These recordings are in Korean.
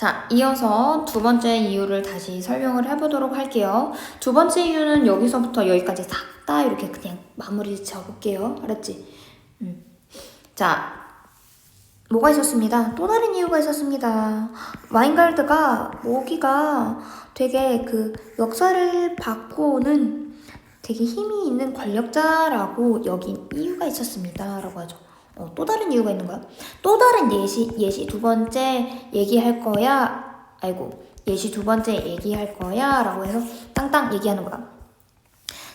자, 이어서 두 번째 이유를 다시 설명을 해보도록 할게요. 두 번째 이유는 여기서부터 여기까지 싹 다 이렇게 그냥 마무리 지어볼게요. 알았지? 음. 자, 뭐가 있었습니다. 또 다른 이유가 있었습니다. 와인갈드가 모기가 되게 그 역사를 바꾸는 되게 힘이 있는 권력자라고 여긴 이유가 있었습니다. 라고 하죠. 어, 또 다른 이유가 있는 거야? 또 다른 예시, 예시 두 번째 얘기할 거야. 아이고, 예시 두 번째 얘기할 거야. 라고 해서 땅땅 얘기하는 거야.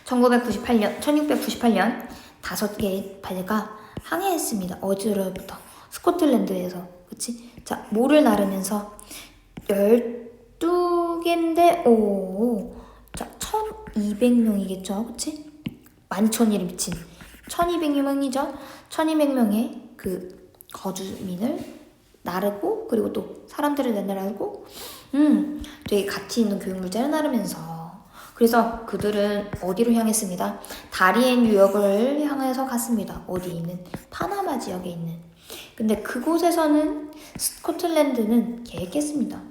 1998년, 1698년 다섯 개의 배가 항해했습니다. 어디로부터? 스코틀랜드에서. 그치? 자, 모를 나르면서 12개인데, 오, 자, 1200명이겠죠? 그치? 12,000일이 미친. 1200명이죠? 1200명의 그 거주민을 나르고, 그리고 또 사람들을 나르고, 음, 되게 가치 있는 교육 물자를 나르면서. 그래서 그들은 어디로 향했습니다. 다리엔 유역을 향해서 갔습니다. 어디 있는? 파나마 지역에 있는. 근데 그곳에서는 스코틀랜드는 계획했습니다.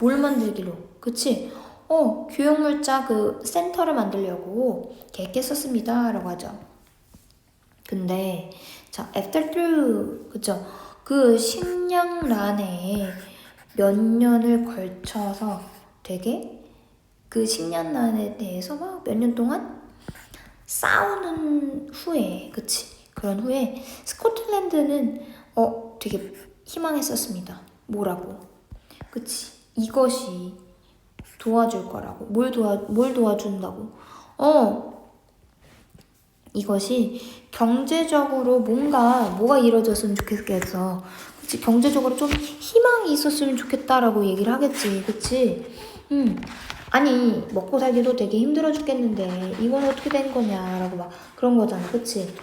뭘 만들기로? 그치? 어, 교육 물자 그 센터를 만들려고 계획했었습니다. 라고 하죠. 근데, 자, after through, 그쵸? 그 식량란에 몇 년을 걸쳐서 되게 그 식량난에 대해서 막 몇 년 동안 싸우는 후에, 그치? 그런 후에 스코틀랜드는 어, 되게 희망했었습니다. 뭐라고? 그치? 이것이 도와줄 거라고. 뭘 도와, 뭘 도와준다고? 어, 이것이 경제적으로 뭔가, 뭐가 이루어졌으면 좋겠겠어. 그치? 경제적으로 좀 희망이 있었으면 좋겠다라고 얘기를 하겠지. 그치? 음. 아니, 먹고 살기도 되게 힘들어 죽겠는데, 이건 어떻게 된 거냐라고 막 그런 거잖아. 그치?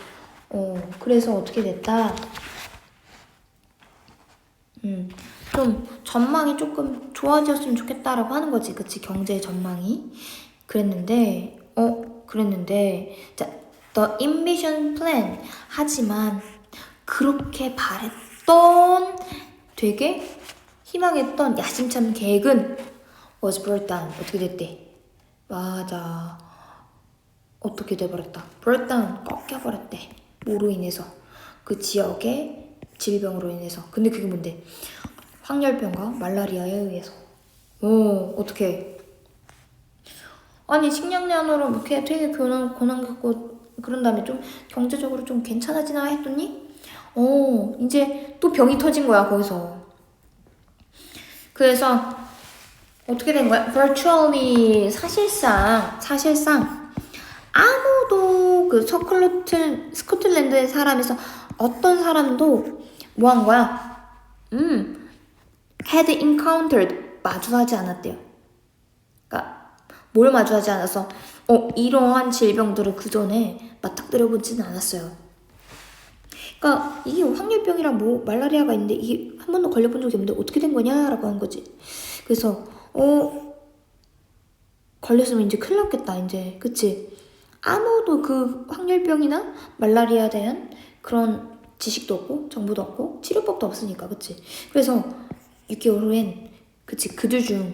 어, 그래서 어떻게 됐다? 음, 좀 전망이 조금 좋아졌으면 좋겠다라고 하는 거지. 그치? 경제 전망이. 그랬는데, 어, 그랬는데, 자, The Ambition Plan. 하지만, 그렇게 바랬던, 되게 희망했던 야심찬 계획은 was brought down. 어떻게 됐대? 맞아. 어떻게 돼버렸다. brought down. 꺾여버렸대. 뭐로 인해서? 그 지역의 질병으로 인해서. 근데 그게 뭔데? 황열병과 말라리아에 의해서. 어, 어떻게? 아니, 식량난으로 이렇게 되게 고난, 고난 겪고 그런 다음에 좀 경제적으로 좀 괜찮아지나 했더니, 어, 이제 또 병이 터진 거야, 거기서. 그래서 어떻게 된 거야? virtually 사실상 사실상 아무도 그 서클로틀 스코틀랜드의 사람에서 어떤 사람도 뭐 한 거야? 음, had encountered 마주하지 않았대요. 그러니까 뭘 마주하지 않아서 어 이러한 질병들을 그 전에 맞닥뜨려 보지는 않았어요. 그러니까 이게 황열병이랑 뭐 말라리아가 있는데 이게 한 번도 걸려본 적이 없는데 어떻게 된 거냐라고 한 거지. 그래서 어, 걸렸으면 이제 큰일 났겠다, 이제. 그치? 아무도 그 황열병이나 말라리아에 대한 그런 지식도 없고, 정보도 없고, 치료법도 없으니까, 그치? 그래서 6개월 후엔, 그치, 그들 중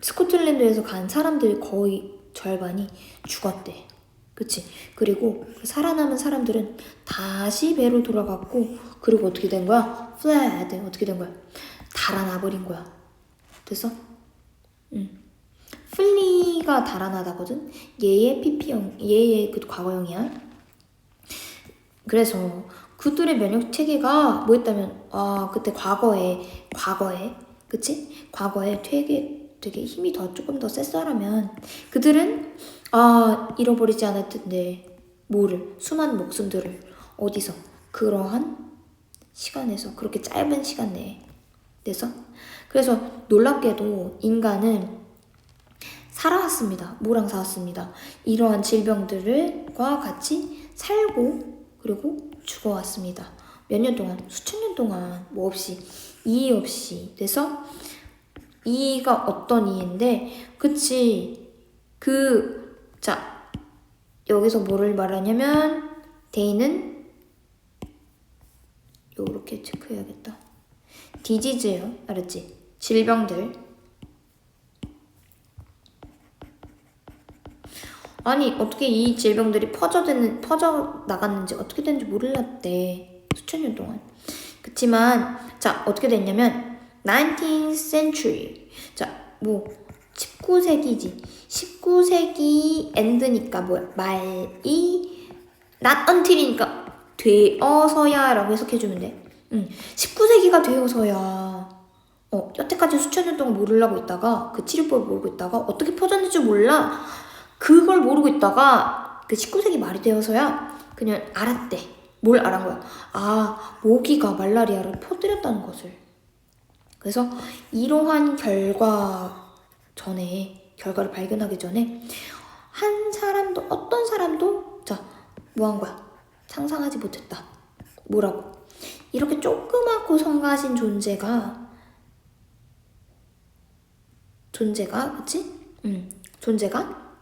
스코틀랜드에서 간 사람들 거의 절반이 죽었대. 그치? 그리고 그 살아남은 사람들은 다시 배로 돌아갔고, 그리고 어떻게 된 거야? fled. 어떻게 된 거야? 달아나버린 거야. 됐어? 응. 플리가 달아나다거든. 얘의 PP형, 얘의 그 과거형이야. 그래서 그들의 면역 체계가 뭐였다면 아 그때 과거에 과거에 그치? 과거에 되게 되게 힘이 더 조금 더 셌어라면 그들은 아 잃어버리지 않을 텐데 뭐를 수많은 목숨들을 어디서 그러한 시간에서 그렇게 짧은 시간 내에 돼서 그래서 놀랍게도 인간은 살아왔습니다. 뭐랑 살았습니다. 이러한 질병들과 같이 살고 그리고 죽어왔습니다. 몇 년 동안, 수천 년 동안 뭐 없이 이의 없이 돼서 이가 어떤 이인데 그치 그 자 여기서 뭐를 말하냐면 데이는 요렇게 체크해야겠다. 디지즈예요. 알았지? 질병들. 아니 어떻게 이 질병들이 퍼져드는 퍼져 나갔는지 어떻게 됐는지 몰랐대 수천 년 동안. 그치만 자 어떻게 됐냐면 19th century 자 뭐 19세기지 19세기 end니까 뭐야 말이 not until이니까 되어서야라고 해석해 주면 돼. 응. 19세기가 되어서야 어 여태까지 수천 년 동안 모르려고 있다가 그 치료법을 모르고 있다가 어떻게 퍼졌는지 몰라 그걸 모르고 있다가 그 19세기 말이 되어서야 그냥 알았대. 뭘 알은 거야? 아, 모기가 말라리아를 퍼뜨렸다는 것을. 그래서 이러한 결과 전에, 결과를 발견하기 전에 한 사람도, 어떤 사람도, 자, 뭐한 거야? 상상하지 못했다. 뭐라고? 이렇게 조그맣고 성가신 존재가, 존재가, 그치? 응, 존재가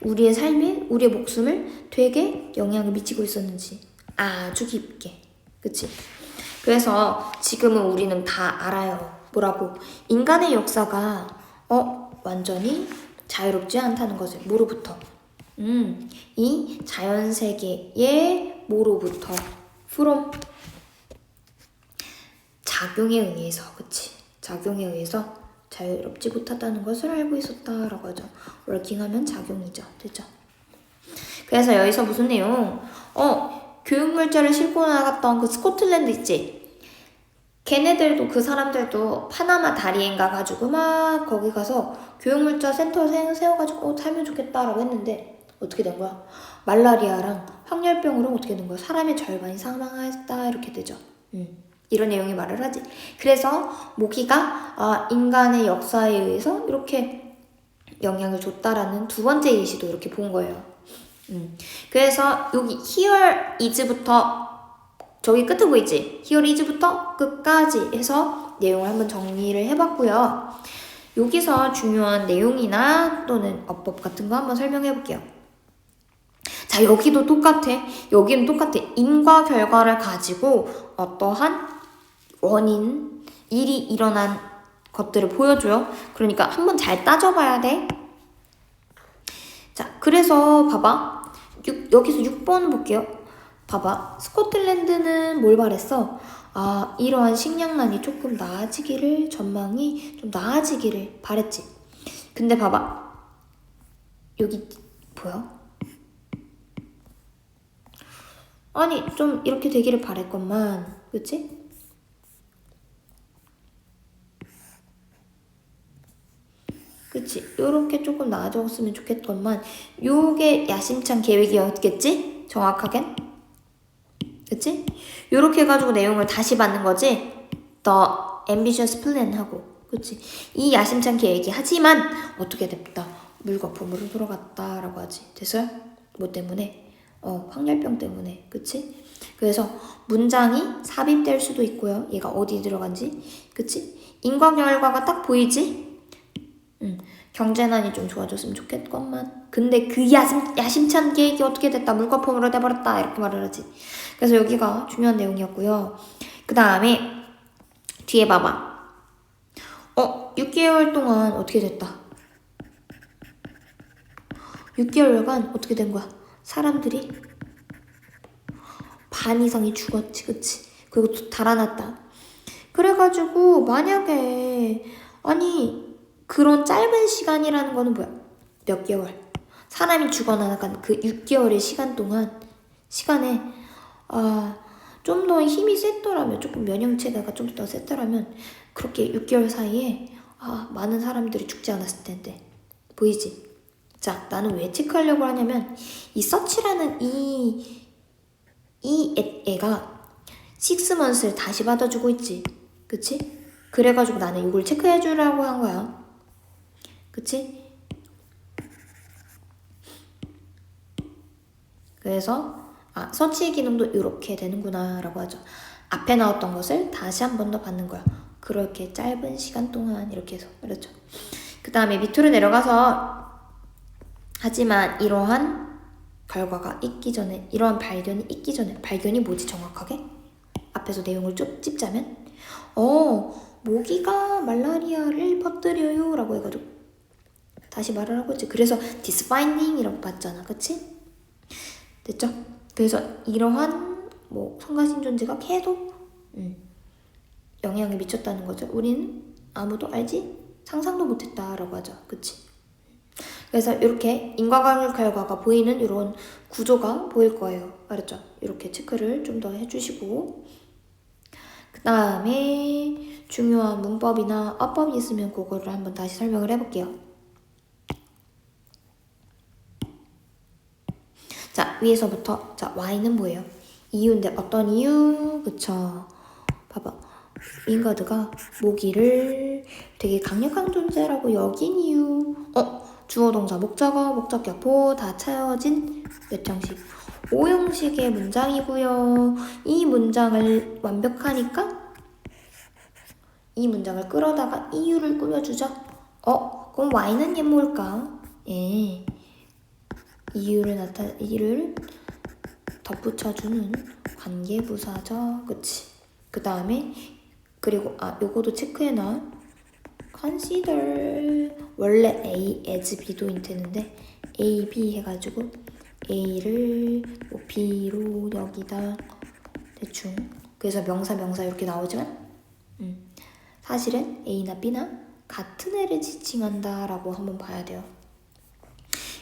우리의 삶에 우리의 목숨을 되게 영향을 미치고 있었는지 아주 깊게 그치 그래서 지금은 우리는 다 알아요 뭐라고 인간의 역사가 어 완전히 자유롭지 않다는 것을 뭐로부터 음 이 자연 세계의 뭐로부터 from 작용에 의해서 그치 작용에 의해서 자유롭지 못하다는 것을 알고 있었다라고 하죠. working하면 작용이죠. 됐죠? 그래서 여기서 무슨 내용? 어, 교육 물자를 싣고 나갔던 그 스코틀랜드 있지? 걔네들도 그 사람들도 파나마 다리엔가 가지고 막 거기 가서 교육 물자 센터 세- 세워가지고 어, 살면 좋겠다라고 했는데 어떻게 된 거야? 말라리아랑 황열병으로 어떻게 된 거야? 사람의 절반이 사망했다 이렇게 되죠. 음. 이런 내용이 말을 하지. 그래서 모기가 아, 인간의 역사에 의해서 이렇게 영향을 줬다라는 두 번째 예시도 이렇게 본 거예요. 음. 그래서 여기 here is부터 저기 끝에 보이지? here is부터 끝까지 해서 내용을 한번 정리를 해봤고요. 여기서 중요한 내용이나 또는 어법 같은 거 한번 설명해 볼게요. 자, 여기도 똑같아. 여기는 똑같아. 인과 결과를 가지고 어떠한 원인, 일이 일어난 것들을 보여줘요. 그러니까 한번 잘 따져봐야 돼. 자, 그래서 봐봐. 육- 여기서 6번 볼게요. 봐봐. 스코틀랜드는 뭘 바랬어? 아, 이러한 식량난이 조금 나아지기를, 전망이 좀 나아지기를 바랬지. 근데 봐봐. 여기, 보여? 아니, 좀 이렇게 되기를 바랬건만. 그치? 그치? 요렇게 조금 나아졌으면 좋겠건만 요게 야심찬 계획이었겠지? 정확하겐? 그치? 요렇게 해가지고 내용을 다시 받는 거지? The ambitious plan 하고 그치? 이 야심찬 계획이 하지만 어떻게 됐다? 물거품으로 돌아갔다 라고 하지 됐어요? 뭐 때문에? 어 황열병 때문에 그치? 그래서 문장이 삽입될 수도 있고요 얘가 어디 들어간지 그치? 인과결과가 딱 보이지? 응. 경제난이 좀 좋아졌으면 좋겠건만. 근데 그 야심, 야심찬 계획이 어떻게 됐다. 물거품으로 돼버렸다. 이렇게 말을 하지. 그래서 여기가 중요한 내용이었고요. 그 다음에 뒤에 봐봐. 어, 6개월 동안 어떻게 됐다. 6개월간 어떻게 된 거야? 사람들이 반 이상이 죽었지, 그치? 그리고 또 달아났다. 그래가지고 만약에 아니 그런 짧은 시간이라는 거는 뭐야? 몇 개월. 사람이 죽어나간 그 6개월의 시간 동안, 시간에, 아, 좀 더 힘이 셌더라면, 조금 면역체계가 좀 더 셌더라면, 그렇게 6개월 사이에, 아, 많은 사람들이 죽지 않았을 텐데. 보이지? 자, 나는 왜 체크하려고 하냐면, 이 서치라는 이, 이 애, 애가 식스먼스를 다시 받아주고 있지. 그치? 그래가지고 나는 이걸 체크해주라고 한 거야. 그치? 그래서 아 서치 기능도 이렇게 되는구나 라고 하죠. 앞에 나왔던 것을 다시 한 번 더 받는 거야. 그렇게 짧은 시간 동안 이렇게 해서. 그렇죠. 그 다음에 밑으로 내려가서 하지만 이러한 결과가 있기 전에 이러한 발견이 있기 전에 발견이 뭐지 정확하게? 앞에서 내용을 쭉 찝자면? 어 모기가 말라리아를 퍼뜨려요 라고 해가지고 다시 말을 하고 있지 그래서 디스파이닝이라고 봤잖아 그치? 됐죠? 그래서 이러한 뭐 성가신 존재가 계속 음, 영향을 미쳤다는 거죠 우리는 아무도 알지 상상도 못했다라고 하죠 그치? 그래서 이렇게 인과관계 결과가 보이는 이런 구조가 보일 거예요 알았죠? 이렇게 체크를 좀 더 해주시고 그 다음에 중요한 문법이나 어법이 있으면 그거를 한번 다시 설명을 해볼게요. 자, 위에서부터 자, Y는 뭐예요? 이유인데 어떤 이유? 그쵸? 봐봐. 윙가드가 모기를 되게 강력한 존재라고 여긴 이유. 어? 주어 동사 목적어 목적격보 다 차여진 몇 형식. 5형식의 문장이고요. 이 문장을 완벽하니까 이 문장을 끌어다가 이유를 꾸며주죠. 어? 그럼 Y는 얘 뭘까? 예. 이유를 나타 이유를 덧붙여주는 관계부사죠. 그치? 그 다음에 그리고 아 요거도 체크해놔. consider 원래 A as B도 되는데 A, B 해가지고 A를 뭐 B로 여기다 대충 그래서 명사 명사 이렇게 나오지만 음, 사실은 A나 B나 같은 애를 지칭한다라고 한번 봐야 돼요.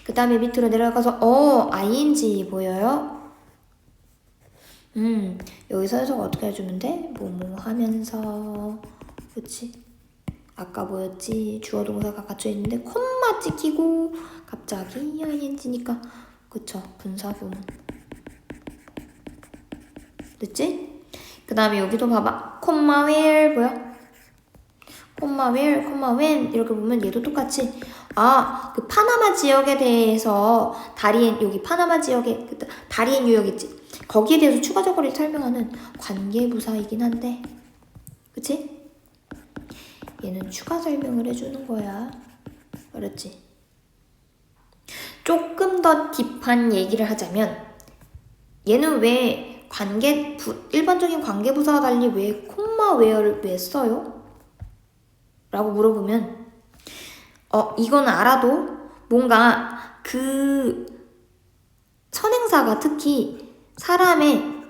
그 다음에 밑으로 내려가서 어 ing 보여요? 음 여기서 해석 어떻게 해주면 돼? 뭐뭐 하면서 그치? 아까 뭐였지? 주어 동사가 갇혀 있는데 콤마 찍히고 갑자기 ing니까 그쵸 분사구문 됐지? 그 다음에 여기도 봐봐 콤마 where 보여? 콤마 where, 콤마 when 이렇게 보면 얘도 똑같이 아, 그 파나마 지역에 대해서 다리엔 여기 파나마 지역에 그 다리엔 유역 있지. 거기에 대해서 추가적으로 설명하는 관계부사이긴 한데, 그치? 얘는 추가 설명을 해주는 거야. 알았지? 조금 더 딥한 얘기를 하자면, 얘는 왜 관계 부, 일반적인 관계부사와 달리 왜 콤마 웨어를 왜 써요? 라고 물어보면 어, 이건 알아도 뭔가 그 선행사가 특히 사람의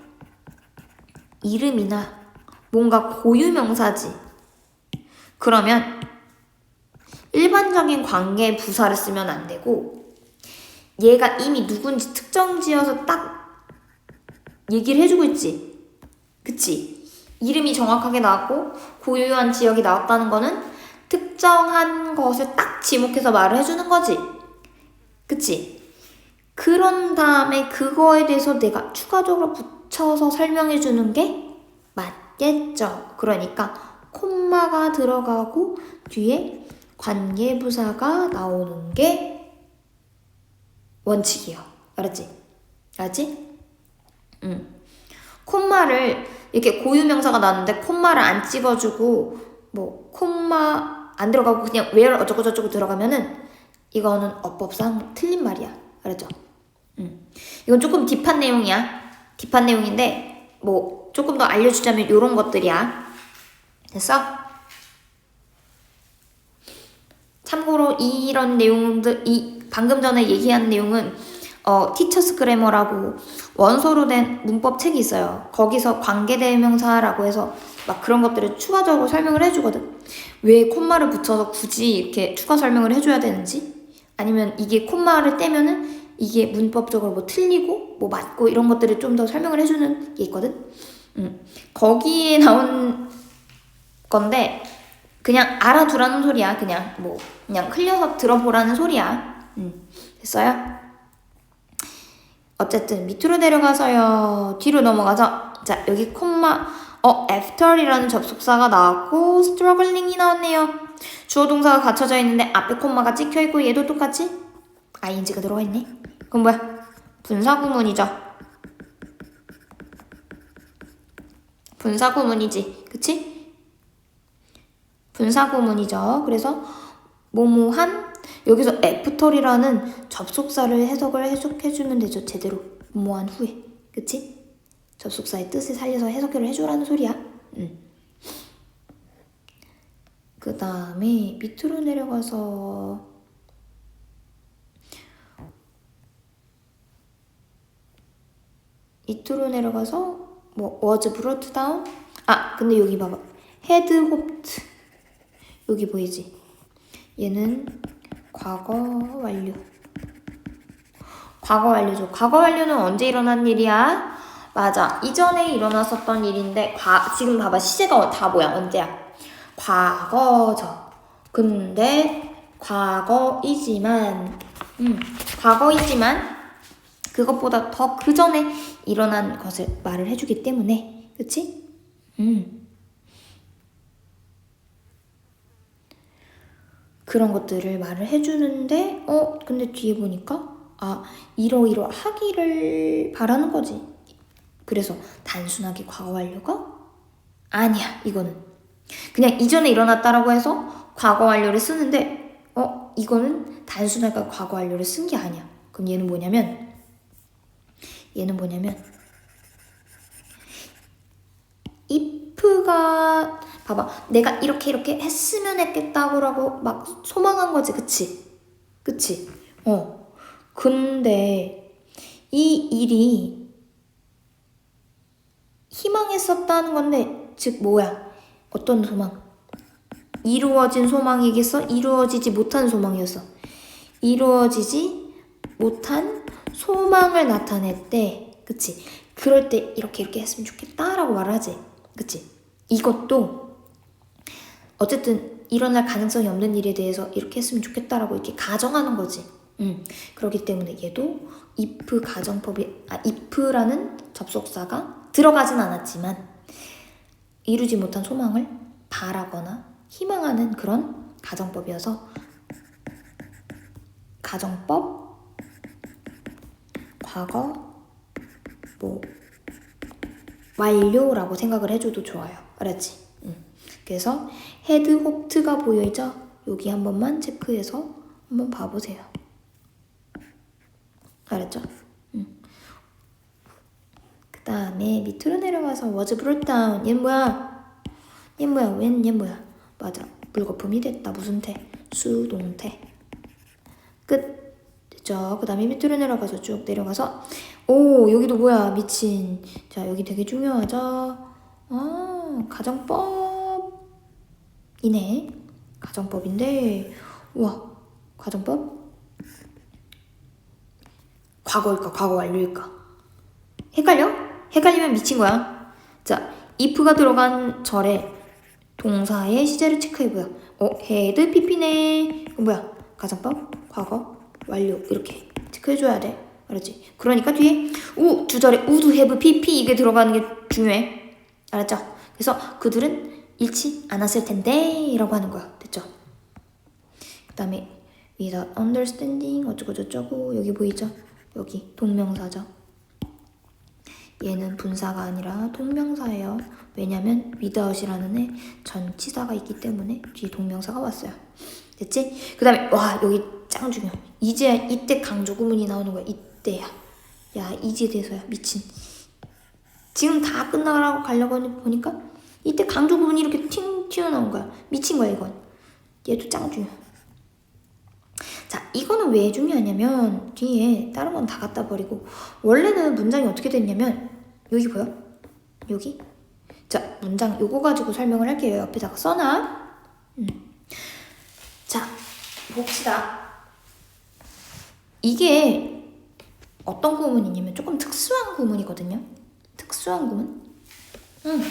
이름이나 뭔가 고유명사지. 그러면 일반적인 관계 부사를 쓰면 안 되고 얘가 이미 누군지 특정 지어서 딱 얘기를 해주고 있지. 그치? 이름이 정확하게 나왔고 고유한 지역이 나왔다는 거는 특정한 것을 딱 지목해서 말을 해주는 거지. 그치? 그런 다음에 그거에 대해서 내가 추가적으로 붙여서 설명해 주는 게 맞겠죠. 그러니까 콤마가 들어가고 뒤에 관계부사가 나오는 게 원칙이요. 알았지? 알았지? 응. 콤마를 이렇게 고유명사가 나왔는데 콤마를 안 찍어주고 뭐 콤마 안 들어가고 그냥 where 어쩌고 저쩌고 들어가면은 이거는 어법상 틀린 말이야. 알았죠? 음. 이건 조금 딥한 내용이야. 딥한 내용인데 뭐 조금 더 알려주자면 이런 것들이야. 됐어? 참고로 이런 내용들 이 방금 전에 얘기한 내용은 어, 티처스 그래머라고 원소로 된 문법 책이 있어요. 거기서 관계대명사라고 해서 막 그런 것들을 추가적으로 설명을 해주거든. 왜 콤마를 붙여서 굳이 이렇게 추가 설명을 해줘야 되는지 아니면 이게 콤마를 떼면은 이게 문법적으로 뭐 틀리고 뭐 맞고 이런 것들을 좀 더 설명을 해주는 게 있거든. 음. 거기에 나온 건데 그냥 알아두라는 소리야. 그냥 뭐 그냥 흘려서 들어보라는 소리야. 음. 됐어요? 어쨌든 밑으로 내려가서요. 뒤로 넘어가서 자 여기 콤마 어 after이라는 접속사가 나왔고 struggling이 나왔네요. 주어 동사가 갖춰져 있는데 앞에 콤마가 찍혀 있고 얘도 똑같이 ing가 들어가 있네. 그럼 뭐야? 분사 구문이죠. 분사 구문이지, 그치? 분사 구문이죠. 그래서 뭐뭐한 여기서 애프터리라는 접속사를 해석을 해석해주면 되죠. 제대로 뭐한 후에. 그치? 접속사의 뜻을 살려서 해석을 해주라는 소리야. 응. 그 다음에 밑으로 내려가서 밑으로 내려가서 뭐 was brought down 아 근데 여기 봐봐 had hoped 여기 보이지 얘는 과거 완료. 과거 완료죠. 과거 완료는 언제 일어난 일이야? 맞아. 이전에 일어났었던 일인데 과, 지금 봐봐. 시제가 다 뭐야? 언제야? 과거죠. 근데 과거이지만 음 과거이지만 그것보다 더 그 전에 일어난 것을 말을 해주기 때문에. 그치? 음. 그런 것들을 말을 해주는데 어 근데 뒤에 보니까 아 이러이러 하기를 바라는 거지. 그래서 단순하게 과거 완료가 아니야 이거는. 그냥 이전에 일어났다라고 해서 과거 완료를 쓰는데 어 이거는 단순하게 과거 완료를 쓴 게 아니야. 그럼 얘는 뭐냐면 얘는 뭐냐면 if가 봐봐. 내가 이렇게 이렇게 했으면 했겠다고라고 막 소망한 거지. 그치? 그치? 어. 근데 이 일이 희망했었다는 건데 즉 뭐야? 어떤 소망? 이루어진 소망이겠어? 이루어지지 못한 소망이었어. 이루어지지 못한 소망을 나타냈대. 그치? 그럴 때 이렇게 이렇게 했으면 좋겠다라고 말을 하지. 그치? 이것도 어쨌든 일어날 가능성이 없는 일에 대해서 이렇게 했으면 좋겠다라고 이렇게 가정하는 거지. 음, 그렇기 때문에 얘도 if 가정법이, 아, if라는 접속사가 들어가진 않았지만 이루지 못한 소망을 바라거나 희망하는 그런 가정법이어서 가정법 과거 뭐 완료라고 생각을 해줘도 좋아요. 알았지? 응. 그래서 헤드 호프트가 보여있죠? 여기 한 번만 체크해서 한번 봐보세요. 알았죠? 응. 그 다음에 밑으로 내려가서 was brought down. 얘는 뭐야? 얘는 뭐야? 웬? 얘는 뭐야? 맞아. 물거품이 됐다. 무슨 태? 수동태. 끝. 됐죠? 그 다음에 밑으로 내려가서 쭉 내려가서 오 여기도 뭐야 미친 자 여기 되게 중요하죠 아 가정법 이네 가정법인데 우와 가정법? 과거일까 과거 완료일까? 헷갈려? 헷갈리면 미친 거야. 자 if가 들어간 절에 동사의 시제를 체크해보여 어 헤드 PP네. 뭐야? 가정법? 과거 완료. 이렇게 체크해줘야 돼. 알았지? 그러니까 뒤에 우 두 절에 우도 have pp 이게 들어가는 게 중요해. 알았죠? 그래서 그들은 잃지 않았을 텐데 라고 하는 거야. 됐죠? 그 다음에 without understanding 어쩌고 저쩌고 여기 보이죠? 여기 동명사죠. 얘는 분사가 아니라 동명사예요. 왜냐면 without이라는 애 전치사가 있기 때문에 뒤에 동명사가 왔어요. 됐지? 그 다음에 와 여기 짱 중요. 이제 이때 강조 구문이 나오는 거야. 이때야. 야 이제 돼서야. 미친. 지금 다 끝나가라고 가려고 보니까 이때 강조 구문이 이렇게 팅 튀어나온 거야 미친 거야 이건 얘도 짱 중요 자 이거는 왜 중요하냐면 뒤에 다른 건 다 갖다 버리고 원래는 문장이 어떻게 됐냐면 여기 보여? 여기? 자 문장 요거 가지고 설명을 할게요 옆에다가 써놔 음. 자 봅시다 이게 어떤 구문이냐면 조금 특수한 구문이거든요. 특수한 구문? 응,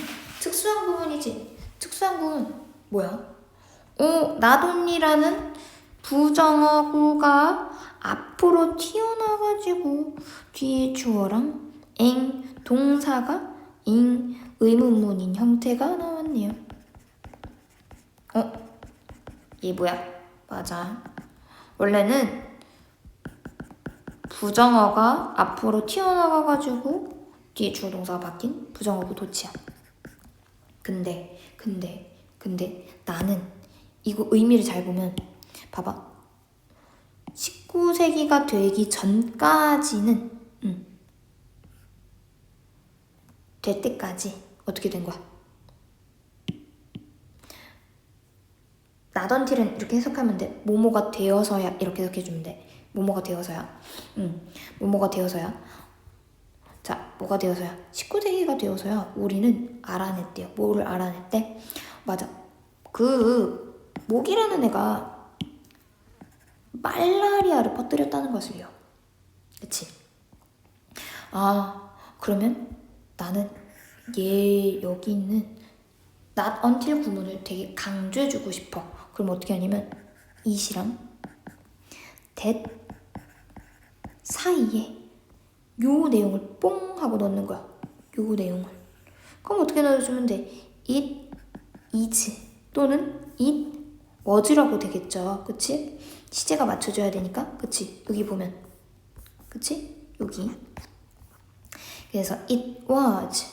특수한 구문이지. 특수한 구문 뭐야? 어, 나돈이라는 부정어구가 앞으로 튀어나와가지고 뒤에 주어랑 엥 동사가 잉 의문문인 형태가 나왔네요. 어? 얘 뭐야? 맞아. 원래는 부정어가 앞으로 튀어나와가지고 뒤에 주어 동사가 바뀐 부정어구 도치야. 근데 근데 근데 나는 이거 의미를 잘 보면 봐봐. 19세기가 되기 전까지는 음, 될 때까지 어떻게 된 거야? 나던틸은 이렇게 해석하면 돼. 모모가 되어서야 이렇게 해석해주면 돼. 모모가 되어서야. 응. 모모가 되어서야. 자, 뭐가 되어서야? 19세기가 되어서야 우리는 알아냈대요. 뭐를 알아냈대? 맞아. 그 모기라는 애가 말라리아를 퍼뜨렸다는 것을요. 그치? 아, 그러면 나는 얘 여기 있는 not until 구문을 되게 강조해주고 싶어. 그럼 어떻게 하냐면 it이랑 that 사이에 요 내용을 뽕 하고 넣는 거야. 요 내용을. 그럼 어떻게 넣어주면 돼? it is 또는 it was라고 되겠죠. 그치? 시제가 맞춰줘야 되니까. 그치? 여기 보면. 그치? 여기. 그래서 it was.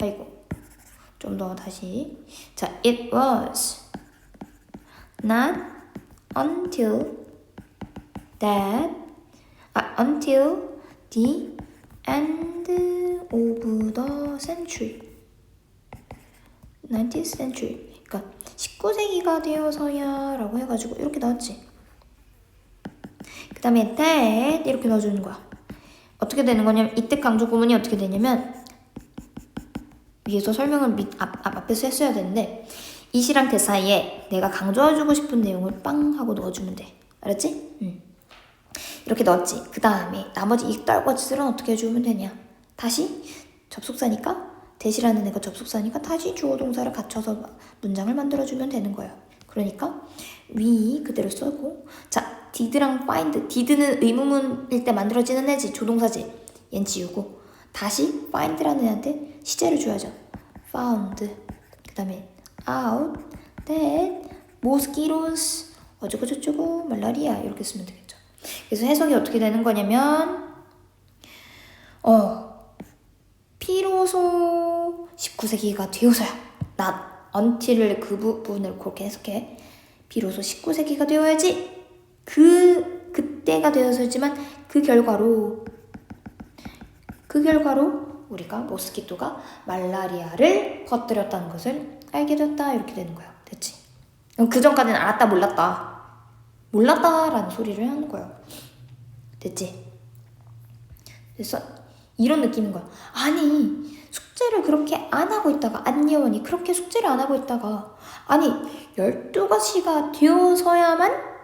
아이고. 좀 더 다시. 자, it was not until that 아, until the end of the century. 19th century. 그러니까 19세기가 되어서야 라고 해가지고 이렇게 나왔지. 그 다음에 that 이렇게 넣어주는 거야. 어떻게 되는 거냐면 이때 강조 구문이 어떻게 되냐면 위에서 설명을 밑, 앞, 앞, 앞에서 했어야 되는데 이시랑 대 사이에 내가 강조해주고 싶은 내용을 빵 하고 넣어주면 돼. 알았지? 응. 이렇게 넣었지. 그 다음에 나머지 이 딸과지들은 어떻게 해주면 되냐? 다시 접속사니까 대시라는 애가 접속사니까 다시 주어 동사를 갖춰서 문장을 만들어주면 되는 거예요. 그러니까 위 그대로 쓰고 자 did랑 find did는 의문문일 때 만들어지는 애지 조동사지 얜 지우고 다시 find라는 애한테 시제를 줘야죠. found 그 다음에 out that mosquitoes 어쩌고 저쩌고 말라리아 이렇게 쓰면 되겠죠. 그래서 해석이 어떻게 되는 거냐면 어 비로소 19세기가 되어서야 나 until을 그 부분을 그렇게 해석해. 비로소 19세기가 되어야지 그 그때가 되어서지만 그 결과로 그 결과로 우리가 모스키토가 말라리아를 퍼뜨렸다는 것을 알게 됐다. 이렇게 되는 거예요 됐지? 그 전까지는 알았다 몰랐다 몰랐다라는 소리를 하는 거예요 됐지 그래서 이런 느낌인 거야. 아니, 숙제를 그렇게 안 하고 있다가, 안예원이 그렇게 숙제를 안 하고 있다가, 아니, 12가지가 되어서야만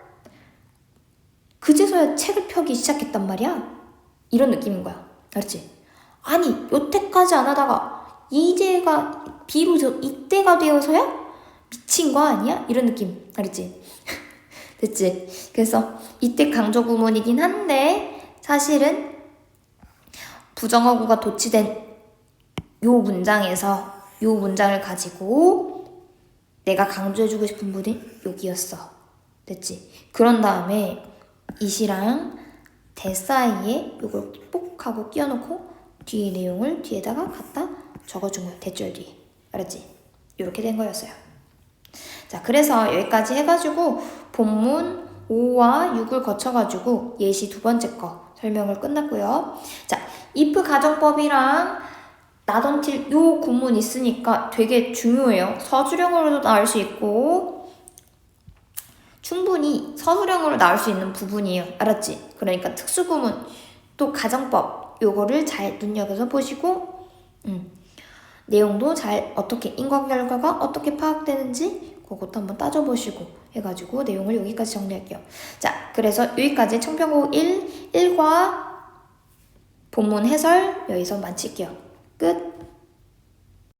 그제서야 책을 펴기 시작했단 말이야. 이런 느낌인 거야. 알지? 아니, 여태까지 안 하다가, 이제가 비로소 이때가 되어서야 미친 거 아니야? 이런 느낌. 알지? 됐지? 그래서 이때 강조 구문이긴 한데, 사실은 부정어구가 도치된 요 문장에서 요 문장을 가지고 내가 강조해주고 싶은 부분이 여기였어. 됐지? 그런 다음에 이시랑 대 사이에 요걸 뽁 하고 끼워놓고 뒤에 내용을 뒤에다가 갖다 적어준 거야. 대절 뒤에. 알았지? 이렇게 된 거였어요. 자, 그래서 여기까지 해가지고 본문 5와 6을 거쳐가지고 예시 두 번째 거 설명을 끝났고요. 자, if 가정법이랑 나던틸 요 구문 있으니까 되게 중요해요. 서술형으로도 나올 수 있고 충분히 서술형으로 나올 수 있는 부분이에요. 알았지? 그러니까 특수구문 또 가정법 요거를 잘 눈여겨서 보시고 음, 내용도 잘 어떻게 인과 결과가 어떻게 파악되는지 그것도 한번 따져보시고 해가지고 내용을 여기까지 정리할게요. 자, 그래서 여기까지 청평고 1, 1과 본문 해설 여기서 마칠게요. 끝.